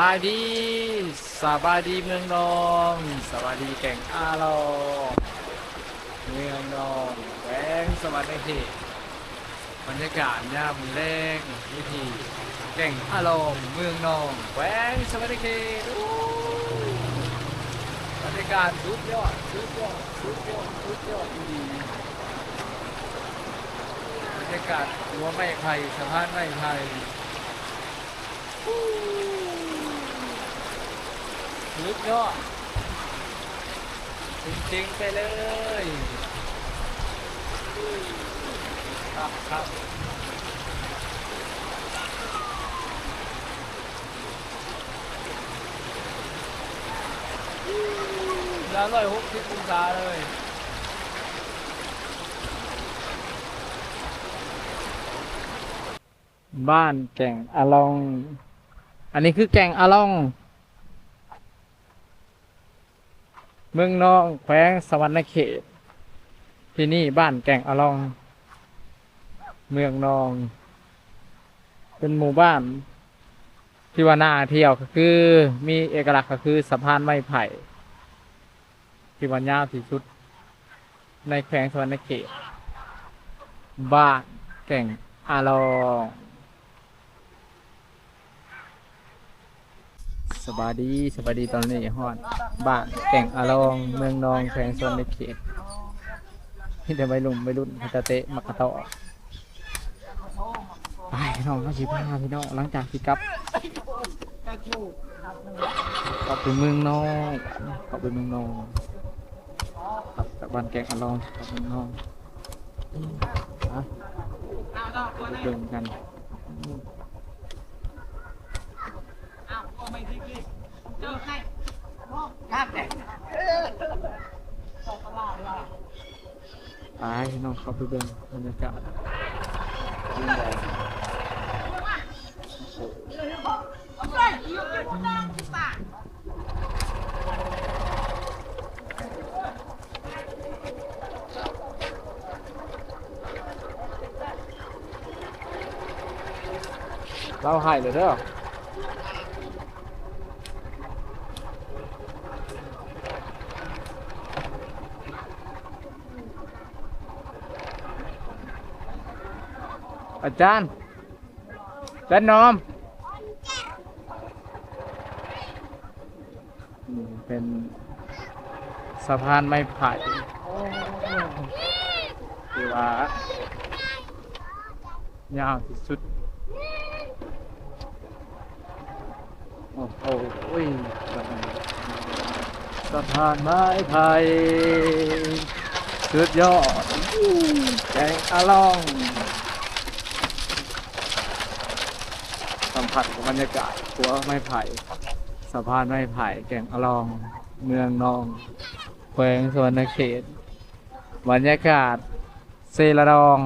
บายดีสบายดีเมืองนองสวัสดีแก่งอาลอเมืองนองแวงสวัสดีเขตบรรยากาศยามแรงวิธีแก่งอาลอเมืองนองแวงสวัสดีเขตบรรยากาศสุดยอดสุดยอดสุดยอดสุดยอดดีบรรยากาศหัวไม้ไผ่สะพานไม้ไผ่ สุดยอดจริงๆไปเลยครับครับร้านร้อยหกสิบองศาเลยบ้านแก่งอาลอง อันนี้คือแก่งอาลอง เมืองนองแขวงสวรรณเขต ที่นี่บ้านแก่งอลอง เมืองนอง เป็นหมู่บ้านที่ว่าน่าเที่ยวก็คือมีเอกลักษณ์ก็คือสะพานไม้ไผ่ ที่ว่ายาวที่สุด ในแขวงสวรรณเขต บ้านแก่งอาลอง สบายดีสบายดีตอนนี้ฮอดบ้านแก่งอาลองเมืองนองแขวงโซนในเขตที่เดินไปลุมไปรุ่นพัตเตะมักกะเตาะไปพี่น้องเขาสิพาพี่น้องหลังจากที่กับกลับไปเมืองนองกลับไปเมืองนองกลับจากบ้านแก่งอาลองกลับเมืองนองฮะเดินกัน ไปพี่น้องเข้าไปเบิ่งบรรยากาศยิ่งใหญ่เราหายเลยเด้อ อาจารย์อาจารย์น้อม เป็นสะพานไม้ไผ่ที่ว่ายาวที่สุด โอ้โหสะพานไม้ไผ่สุดยอดแกงอาลอง สัม ผัสกับบรรยากาศหัวไม้ไผ่สะพานไม้ไผ่แก่งอลอง เมืองนองแขวงสวนเขต บรรยากาศเซระดอง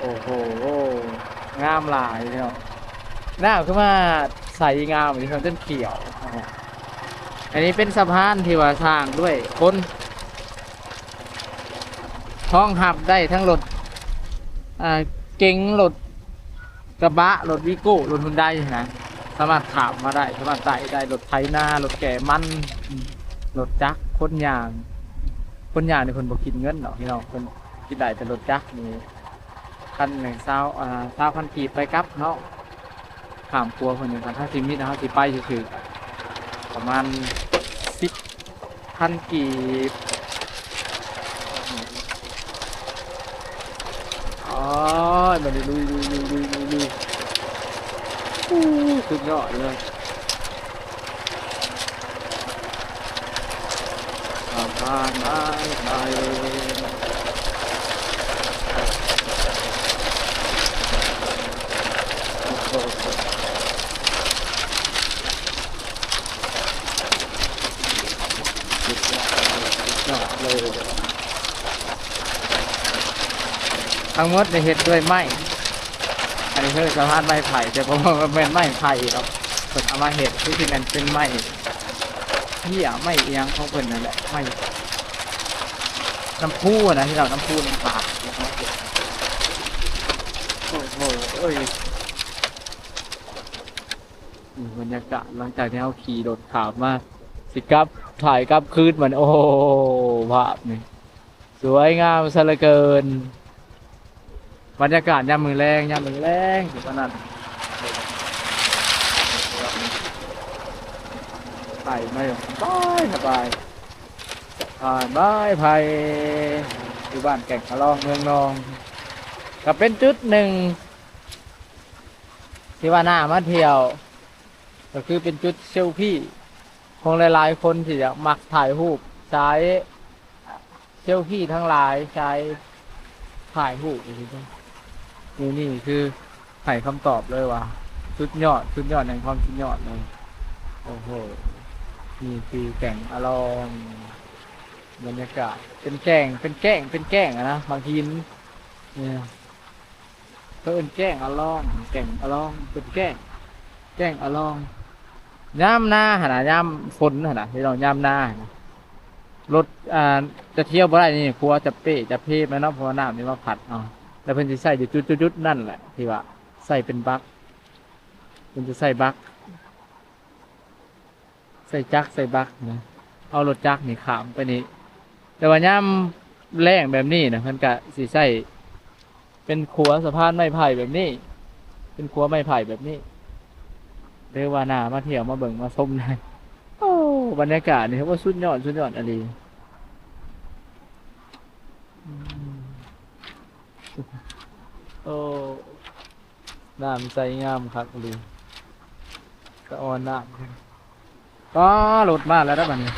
โอ้โหงามหลายเนาะหน้าขึ้นมาใสงามมีความต้นเขียว อันนี้เป็นสะพานที่ว่าสร้างด้วยคนท้องหับได้ทั้งรถอ่าเก๋งรถ กระบะรถวิโก้รถฮุนไดนะสามารถขับมาได้สามารถใส่ได้รถไถนารถแก่มันรถจักรคนยางคนยางนี่คนบอกกินเงินหรอกพี่น้องคนกินได้แต่รถจักรนี่คันหนึ่งเศร้าอ่าเศร้าพันกีไปกลับเนาะขามครัวคนหนึ่งคันถ้าสิมิตนะครับสิไปคือๆประมาณสิบพันกีบ อ๋อมันลุยลุยลุยลุยลุยลุยอู้สุดยอดเลยสะพานไม้ไผ่โอ้โหสุดยอดสุดยอดเลย ทั้งหมดในเห็ดด้วยไม้อันนี้คือสะพานไม้ไผ่แต่ผมว่ามันเป็นไม้ไผ่ครับเพิ่นเอามาเห็ดที่ที่นั่นเป็นไม้เหี้ยไม้เอียงเของเพิ่นนั่นแหละไม้น้ำพุนะที่เราน้ำพุน้ำปลาโอ้โหเอ้ยบรรยากาศหลังจากที่เราขี่รถขามมาสิกับถ่ายกับคืนมันโอ้ภาพนี่สวยงามซะเหลือเกิน บรรยากาศยามมือแรงยามมือแรงอยู่ขนาดไปไม่สบายสบายผ่านบ้ายไผ่อยู่บ้านแก่งขะลองเมืองนอง ก็เป็นจุดหนึ่ง ที่ว่าหน้ามาเที่ยว ก็คือเป็นจุดเซลฟี่คงหลายๆคนที่จะมักถ่ายรูปใช้เซลฟี่ทั้งหลายใช้ถ่ายรูปอย่างนี้ นี่นี่คือให้คำตอบเลยว่าสุดยอดสุดยอดแห่งความสุดยอดเลยโอ้โหนี่คือแก่งอลองบรรยากาศเป็นแก่งเป็นแก่งเป็นแก่งอะนะบางทีเนี่ยก็เป็นแก่งอลองแก่งอลองเป็นแก่งแก่งอลองย่ามหน้าหนนะย่ามฝนหนนะที่เราย่ามหน้ารถอ่าจะเที่ยวบ่ได้นี่ครัวจะเป้จะเพมแล้วเนาะเพราะว่าน้ำนี่มาผัดเอา แล้วเพิ่นสิใส่อยู่จุดๆๆนั่นแหละที่ว่าใส่เป็นบักเพิ่นจะใส่บักใส่จักรใส่บักนะเอารถจักรนี่ขามไปนี่แต่ว่าย่ามแรงแบบนี้นะเพิ่นก็สิใส่เป็นขัวสะพานไม้ไผ่แบบนี้ เป็นขัวไม้ไผ่แบบนี้เรียกว่าหนามาเที่ยวมาเบิ่งมาชมได้โอ้บรรยากาศนี่ถือว่าสุดยอดสุดยอดอะไร โอ้น้ำใจงามครับอลีสะออนน้ำก็หลุดมาแล้วนะบัดนี้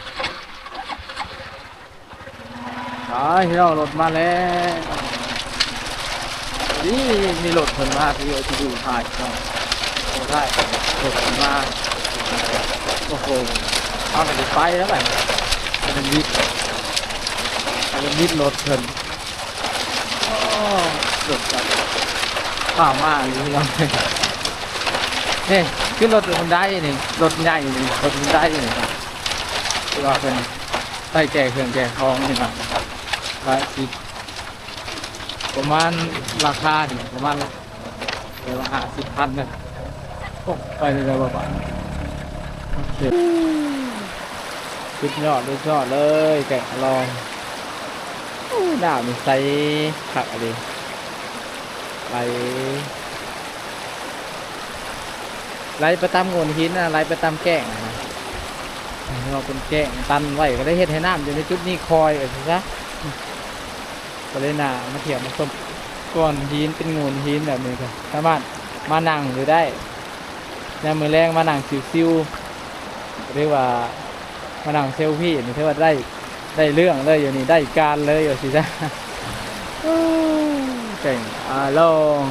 ไปที่เราหลุดมาแล้วนี่มีรถเพิ่นมาที่เอาที่ดูถ่ายเนาะโอ้ได้โอ้ผมาโอ้โหเอาไปไปแล้วแบบเป็นวิทย์เป็นวิทย์รถเพิ่น รถแบบข้าวมากเลยเราเนี่ยขึ้นรถคนได้นี่รถใหญ่นี่รถคนได้นี่ที่ว่าเป็นใต้แก่เครื่องแก่ทองนี่นะไปสิประมาณราคาเนี่ยประมาณเดี๋ยวห้าสิบพันเนี่ยโอ้ไปเลยนะบ้าโอเคสุดยอดสุดยอดเลยแกะลองโอ้หน้ามันใสผักอะไร ไหลไหลไปตามโงนหินนะไหลไปตามแก้งนะเราเป็นแก้งตันไว้ก็ได้เฮ็ดให้น้ำอยู่ในจุดนี้คอยเอาสิซะก็เลยหน้ามาเทียบมาส้มก้อนหินเป็นโงนหินแบบนี้ก็สามารถมานั่งอยู่ได้ยามมือแรงมานั่งซิวๆเรียกว่ามานั่งเซลฟี่นี่ถือว่าได้ได้เรื่องเลยอยู่นี่ได้การเลยอยู่สิจ้ะ เก่งอาลง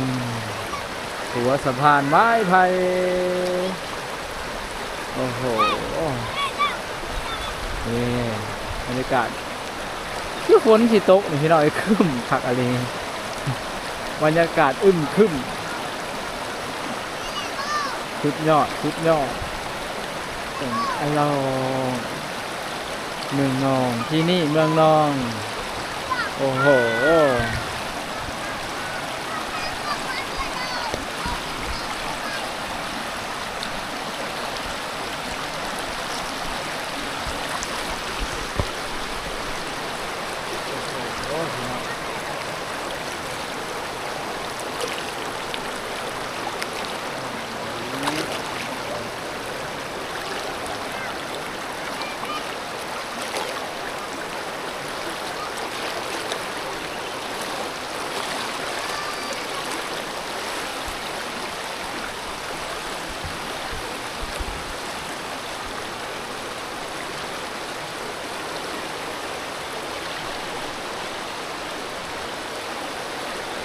หัวสะพานไม้ไผ่โอ้โหนี่บรรยากาศคือฝนสิตกนี่พี่น้อยคึ้มผักอะไรบรรยากาศอึมคึ้มสุดยอดสุดยอดเป็นอ้เราเมืองนองที่นี่เมืองนอง โอ้โหโอ้โห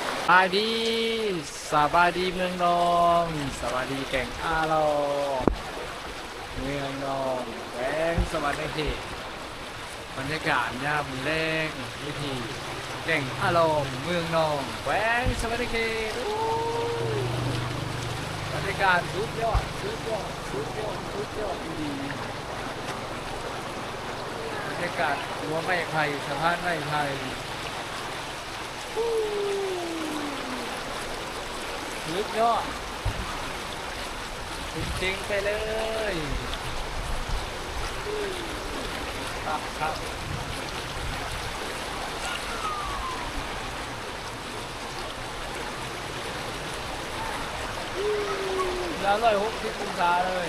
ส บายดีสบายดีเมืองนองสบายดีแก่งอาลองเมืองนองแหวงสวัสดีเขตบรรยากาศยามแรงวิธีแก่งอาลองเมืองนองแหวงสวัสดีเขตอู้บรรยากาศสุดยอดสุดยอดสุดยอดสุดยอดดีบรรยากาศหัวไม้ไผ่สะพานไม้ไผ่ สุดยอดจริงๆไปเลยครับครับแล้วเลยหกสิบองศาเลย